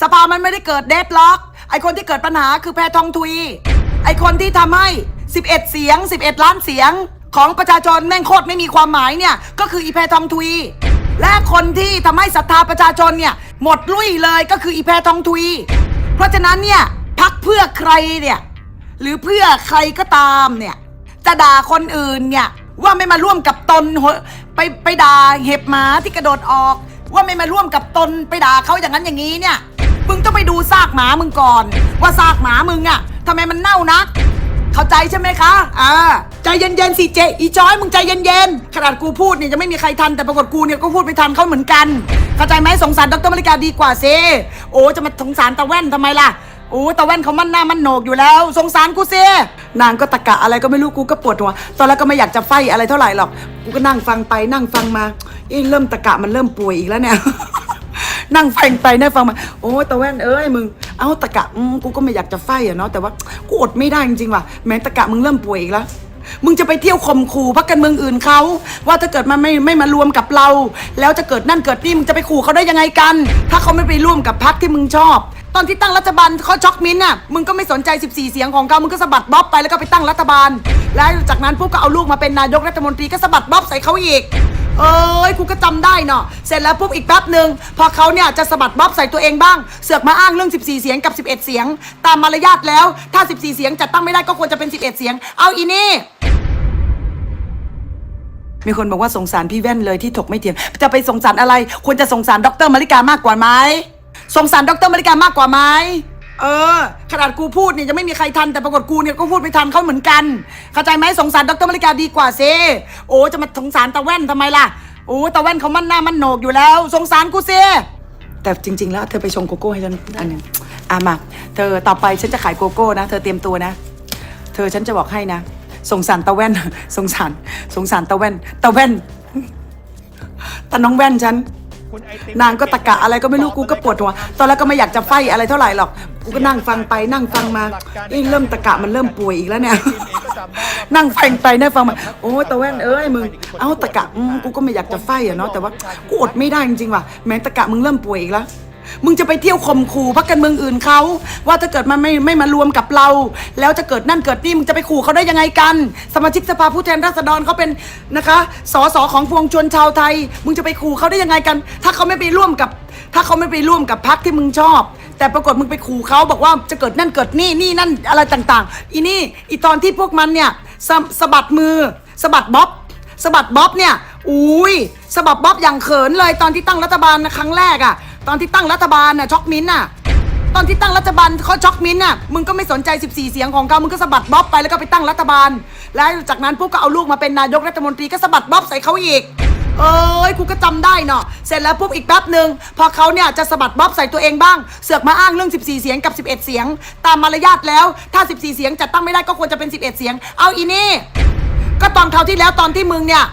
สภามันไม่ได้เกิดเดดล็อก ไอคนที่เกิดปัญหาคือแพทองทุย ไอคนที่ทำให้ 11 เสียง 11 ล้านเสียง ของประชาชนแม่งโคตรไม่มีความหมายเนี่ย ก็คืออีแพทองทุย และคนที่ทำให้ศรัทธาประชาชนเนี่ย หมดลุ่ยเลยก็คืออีแพทองทุย เพราะฉะนั้นเนี่ยพักเพื่อใครเนี่ยหรือเพื่อใครก็ตามเนี่ยจะด่าคนอื่นเนี่ยว่าไม่มาร่วมกับตนไปไปด่าเห็บหมาที่กระโดดออก ว่าไม่มาร่วมกับตนไปด่าเขาอย่างนั้นอย่างนี้เนี่ย มึงต้องไปดูซากหมามึงก่อน ว่าซากหมามึงอะทำไมมันเน่านัก เข้าใจใช่ไหมคะอ่าใจเย็นๆสิเจ อีจอยมึงใจเย็นๆขนาดกูพูดเนี่ยยังไม่มีใครทันแต่ปรากฏกูเนี่ยก็พูดไปทันเขาเหมือนกัน เข้าใจไหมสงสารดรมาริกาดีกว่าเซโอ้จะมาสงสารตะแว่นทำไมล่ะโอ้ตะแว่นเขามันหน้ามันโหนกอยู่แล้ว สงสารกูเซนางก็ตะกะอะไรก็ไม่รู้กูก็ปวดหัวตอนแรกก็ไม่อยากจะไฟอะไรเท่าไหร่หรอกกูก็นั่งฟังไปนั่งฟังมาเอ๊ะเริ่มตะกะมันเริ่มป่วยอีกแล้วเนี่ย นั่งฟังไปนั่งฟังมา โอ้ยตะแว่นเอ้ยมึง เอาตะกะอืมกูก็ไม่อยากจะไฟอะเนาะแต่ว่ากูอดไม่ได้จริงๆว่ะแม้ตะกะมึงเริ่มป่วยอีกแล้ว มึงจะไปเที่ยวข่มขู่พักการเมืองอื่นเขาว่าถ้าเกิดมันไม่ไม่มารวมกับเรา แล้วจะเกิดนั่นเกิดนี่มึงจะไปขู่เขาได้ยังไงกัน ถ้าเขาไม่ไปร่วมกับพักที่มึงชอบ ตอนที่ตั้งรัฐบาลเขาช็อกมิ้นท์น่ะมึงก็ไม่สนใจ 14 เสียงของเขามึงก็สะบัดบ๊อบไปแล้วก็ไปตั้งรัฐบาล แล้วจากนั้นปุ๊บก็เอาลูกมาเป็นนายกรัฐมนตรีก็สะบัดบ๊อบใส่เขาอีก เอ้ยกูก็จำได้เนาะเสร็จแล้วปุ๊บอีกแป๊บหนึ่งพอเขาเนี่ยจะสะบัดบ๊อบใส่ตัวเองบ้าง เสือกมาอ้างเรื่อง 14 เสียงกับ 11 เสียง ตามมารยาทแล้ว ถ้า 14 เสียงจัดตั้งไม่ได้ก็ควรจะเป็น 11 เสียง เอาอีนี่มีคนบอกว่าสงสารพี่แว่นเลยที่ถกไม่เถียงจะไปสงสารอะไร ควรจะสงสารดรมาริกามากกว่าไหมสงสารดรมาริกามากกว่าไหม เออ ขนาดกูพูดเนี่ยยังไม่มีใครทันแต่ปรากฏกูเนี่ยก็พูดไปทันเขาเหมือนกันเข้าใจไหมสงสารดรมาริกาดีกว่าเซโอ้จะมาสงสารตะแว่นทำไมล่ะโอ้ตะแว่นเขามั่นหน้ามั่นโหนกอยู่แล้ว สงสารกูเซแต่จริง ๆ แล้วเธอไปชงโกโก้ให้ฉันอันหนึงอะมาเธอต่อไปฉันจะขายโกโก้นะ เธอเตรียมตัวนะ เธอฉันจะบอกให้นะสงสารตะแว่นสงสารสงสารตะแว่นตะแว่นตาน้องแว่นฉันนางก็ตะกะอะไรก็ไม่รู้กูก็ปวดหัว ตอนแรกก็ไม่อยากจะไฟอะไรเท่าไหร่หรอก กูก็นั่งฟังไปนั่งฟังมาเอ๊ะเริ่มตะกะมันเริ่มป่วยอีกแล้วเนี่ยเองก็จำได้ว่านั่งฟังไปนั่งฟังมา โอ้ยตะแว่นเอ้ยมึง เอาตะกะอืมกูก็ไม่อยากจะไฟอะเนาะแต่ว่ากูอดไม่ได้จริงๆว่ะแม้ตะกะมึงเริ่มป่วยอีกแล้วมึงจะไปเที่ยวข่มขู่พักการเมืองอื่นเขาว่าถ้าเกิดมันไม่ไม่มารวมกับเรา แล้วจะเกิดนั่นเกิดนี่มึงจะไปขู่เขาได้ยังไงกัน สมาชิกสภาผู้แทนราษฎรเขาเป็นนะคะสสของพวงชนชาวไทย มึงจะไปขู่เขาได้ยังไงกัน ถ้าเขาไม่ไปร่วมกับ ถ้าเขาไม่ไปร่วมกับพักที่มึงชอบ แต่ปรากฏมึงไปขู่เขาบอกว่าจะเกิดนั่นเกิดนี่นี่นั่นอะไรต่างๆ อีนี่อีตอนที่พวกมันเนี่ยสะสะบัดมือสะบัดบ๊อบสะบัดบ๊อบเนี่ยอุ้ยสะบัดบ๊อบอย่างเขินเลยตอนที่ตั้งรัฐบาลครั้งแรกอะตอนที่ตั้งรัฐบาลน่ะช็อกมิ้นท์น่ะตอนที่ตั้งรัฐบาลเขาช็อกมิ้นท์น่ะมึงก็ไม่สนใจ 14 เสียงของเขามึงก็สะบัดบ๊อบไปแล้วก็ไปตั้งรัฐบาล แล้วจากนั้นปุ๊บก็เอาลูกมาเป็นนายกรัฐมนตรีก็สะบัดบ๊อบใส่เขาอีก เอ้ยกูก็จำได้เนาะเสร็จแล้วปุ๊บอีกแป๊บหนึ่งพอเขาเนี่ยจะสะบัดบ๊อบใส่ตัวเองบ้าง เสือกมาอ้างเรื่อง 14 เสียงกับ 11 เสียง ตามมารยาทแล้วถ้า 14 เสียงจัดตั้งไม่ได้ก็ควรจะเป็น 11 เสียง เอาอีนี่ก็ตอนคราวที่แล้วตอนที่มึงเนี่ย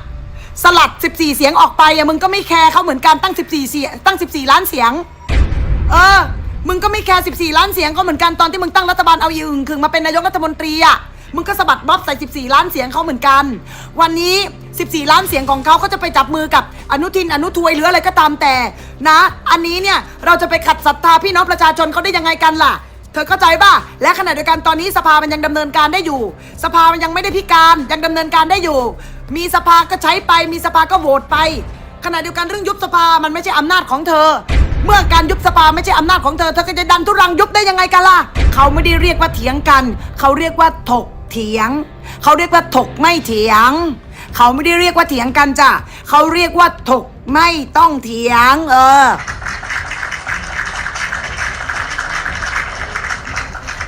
สลัด 14 เสียงออกไปอะมึงก็ไม่แคร์เขาเหมือนกันตั้ง 14 เสียงตั้ง 14 ล้านเสียง เออ มึงก็ไม่แคร์ 14 ล้านเสียงก็เหมือนกันตอนที่มึงตั้งรัฐบาลเอาอีอึ่งขึงมาเป็นนายกรัฐมนตรีอะ มึงก็สะบัดบ๊อบใส่ 14 ล้านเสียงเขาเหมือนกัน วันนี้ 14 ล้านเสียงของเขาเขาจะไปจับมือกับอนุทินอนุทวยหรืออะไรก็ตามแต่นะ อันนี้เนี่ยเราจะไปขัดศรัทธาพี่น้องประชาชนเขาได้ยังไงกันล่ะ เธอเข้าใจป่ะ และขณะเดียวกันตอนนี้สภามันยังดำเนินการได้อยู่ สภามันยังไม่ได้พิการยังดำเนินการได้อยู่ มีสภาก็ใช้ไป มีสภาก็โหวตไป ขณะเดียวกันเรื่องยุบสภามันไม่ใช่อำนาจของเธอเมื่อการยุบสภาไม่ใช่อำนาจของเธอ เธอก็จะดันทุรังยุบได้ยังไงกันล่ะ เขาไม่ได้เรียกว่าเถียงกัน เขาเรียกว่าถก เถียง เขาเรียกว่าถกไม่เถียง เขาไม่ได้เรียกว่าเถียงกันจ้ะเขาเรียกว่าถกไม่ต้องเถียง เออ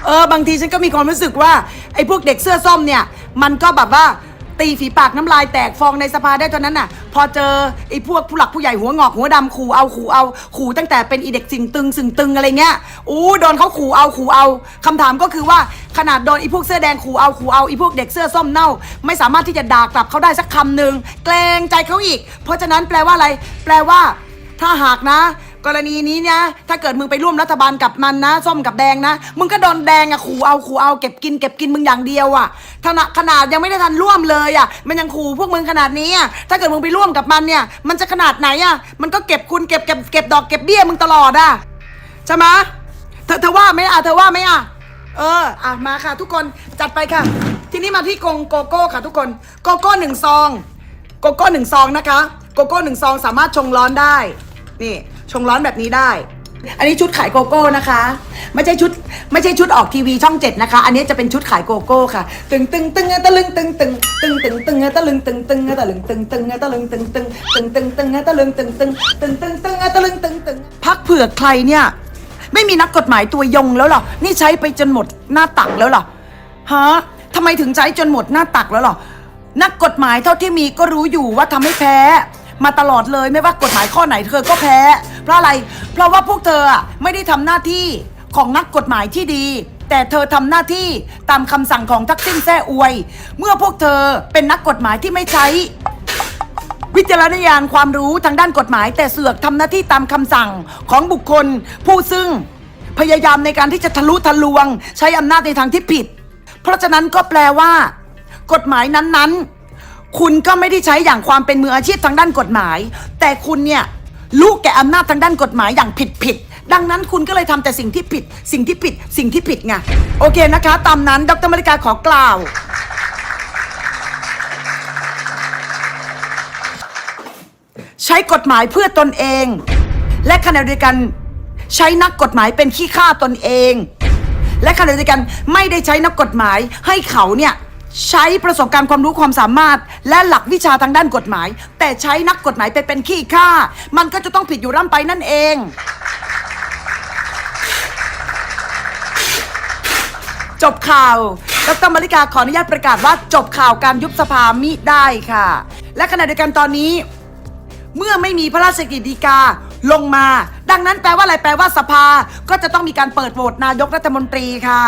เออบางทีฉันก็มีความรู้สึกว่าไอ้พวกเด็กเสื้อส้มเนี่ย มันก็แบบว่าตีฝีปากน้ำลายแตกฟองในสภาได้ตอนนั้นน่ะ พอเจอไอ้พวกผู้หลักผู้ใหญ่หัวงอกหัวดำขู่เอาขู่เอาขู่ตั้งแต่เป็นอีเด็กสิงตึงสิงตึงอะไรเงี้ยอู้โดนเขาขู่เอาขู่เอาคำถามก็คือว่าขนาดโดนไอ้พวกเสื้อแดงขู่เอาขู่เอาไอ้พวกเด็กเสื้อส้มเน่า ไม่สามารถที่จะด่ากลับเขาได้สักคำหนึ่งแกลงใจเขาอีก เพราะฉะนั้นแปลว่าอะไร แปลว่า ถ้าหากนะ กรณีนี้เนี่ยถ้าเกิดมึงไปร่วมรัฐบาลกับมันนะ ส้มกับแดงนะ มึงก็โดนแดงอะขู่เอาขู่เอาเก็บกินเก็บกินมึงอย่างเดียวอะขนาดขนาดยังไม่ได้ทันร่วมเลยอะมันยังขู่พวกมึงขนาดนี้อะถ้าเกิดมึงไปร่วมกับมันเนี่ย มันจะขนาดไหนอะมันก็เก็บคุณเก็บเก็บเก็บดอกเก็บเบี้ยมึงตลอดอะใช่ไหมเธอเธอว่าไหมอะเธอว่าไหมอะเอออะมาค่ะ ทุกคนจัดไปค่ะ ทีนี้มาที่กงโกโก้ค่ะ ทุกคนโกโก้หนึ่งซองโกโก้หนึ่งซองนะคะโกโก้หนึ่งซองสามารถชงร้อนได้ นี่ ชงร้อนแบบนี้ได้ อันนี้ชุดขายโกโก้นะคะ ไม่ใช่ชุดไม่ใช่ชุดออกทีวีช่องเจ็ดนะคะ อันนี้จะเป็นชุดขายโกโก้ค่ะ ตึงตึงตึงตะลึงตึงตึงตึงตึงตึงตะลึงตึงตึงตะลึงตึงตึงตะลึงตึงตึงตึงตึงตึงตะลึงตึงตึงตึงตึงตึงตะลึงตึงตึงพักเผื่อใครเนี่ย ไม่มีนักกฎหมายตัวยงแล้วหรอ นี่ใช้ไปจนหมดหน้าตักแล้วหรอฮะทำไมถึงใช้จนหมดหน้าตักแล้วหรอ นักกฎหมายเท่าที่มีก็รู้อยู่ว่าทำให้แพ้ มาตลอดเลยไม่ว่ากฎหมายข้อไหนเธอก็แพ้เพ ราะอะไร เพราะว่าพวกเธออะไม่ได้ทำหน้าที่ของนักกฎหมายที่ดี แต่เธอทำหน้าที่ตามคำสั่งของทักษิณแซ่อวย เมื่อพวกเธอเป็นนักกฎหมายที่ไม่ใช้ วิจารณญาณความรู้ทางด้านกฎหมาย แต่เสือกทำหน้าที่ตามคำสั่งของบุคคล ผู้ซึ่งพยายามในการที่จะทะลุทะลวง ใช้อำนาจในทางที่ผิด เพราะฉะนั้นก็แปลว่า กฎหมายนั้นๆ คุณก็ไม่ได้ใช้อย่างความเป็นมืออาชีพทางด้านกฎหมาย แต่คุณเนี่ย รู้แก่อำนาจทางด้านกฎหมายอย่างผิดผิดดังนั้นคุณก็เลยทำแต่สิ่งที่ผิด สิ่งที่ผิด สิ่งที่ผิดไงโอเคนะคะ ตามนั้นดรมริกาขอกล่าว ใช้กฎหมายเพื่อตนเอง และขณะเดียวกันใช้นักกฎหมายเป็นขี้ข้าตนเอง และขณะเดียวกันไม่ได้ใช้นักกฎหมายให้เขาเนี่ย ใช้ประสบการณ์ความรู้ความสามารถ และหลักวิชาทางด้านกฎหมาย แต่ใช้นักกฎหมายไปเป็นขี้ข้ามันก็จะต้องผิดอยู่ร่ำไปนั่นเอง จบข่าวดรมาริกาขออนุญาตประกาศว่าจบข่าวการยุบสภามิได้ค่ะ และขณะเดียวกันตอนนี้ เมื่อไม่มีพระราชกฤษฎีกาลงมา ดังนั้นแปลว่าอะไรแปลว่าสภาก็จะต้องมีการเปิดโหวตนายกรัฐมนตรีค่ะ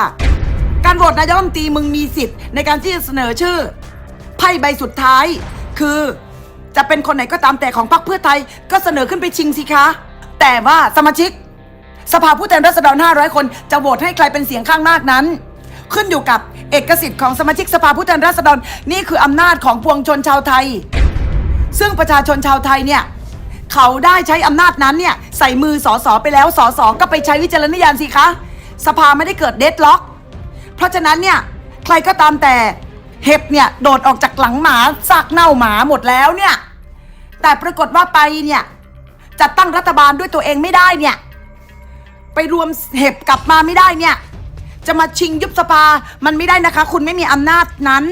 การโหวตนายกรัฐมนตรีมึงมีสิทธิ์ในการที่จะเสนอชื่อไพ่ใบสุดท้าย คือจะเป็นคนไหนก็ตามแต่ของพรรคเพื่อไทยก็เสนอขึ้นไปชิงสิคะ แต่ว่าสมาชิก สภาผู้แทนราษฎร 500 คนจะโหวตให้ใครเป็นเสียงข้างมากนั้น ขึ้นอยู่กับเอกสิทธิ์ของสมาชิกสภาผู้แทนราษฎรนี่คืออำนาจของปวงชนชาวไทย ซึ่งประชาชนชาวไทยเนี่ยเขาได้ใช้อำนาจนั้นเนี่ยใส่มือสอสอไปแล้วสอสอก็ไปใช้วิจารณญาณสิคะ สภาไม่ได้เกิดเดดล็อก เพราะฉะนั้นเนี่ยใครก็ตามแต่เห็บเนี่ยโดดออกจากหลังหมาซากเน่าหมาหมดแล้วเนี่ย แต่ปรากฏว่าไปเนี่ยจัดตั้งรัฐบาลด้วยตัวเองไม่ได้เนี่ย ไปรวมเห็บกลับมาไม่ได้เนี่ย จะมาชิงยุบสภามันไม่ได้นะคะ คุณไม่มีอำนาจนั้น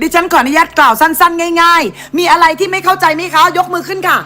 ดิฉันขออนุญาตกล่าวสั้น ๆ ง่าย ๆ มีอะไรที่ไม่เข้าใจไหมคะ ยกมือขึ้นค่ะ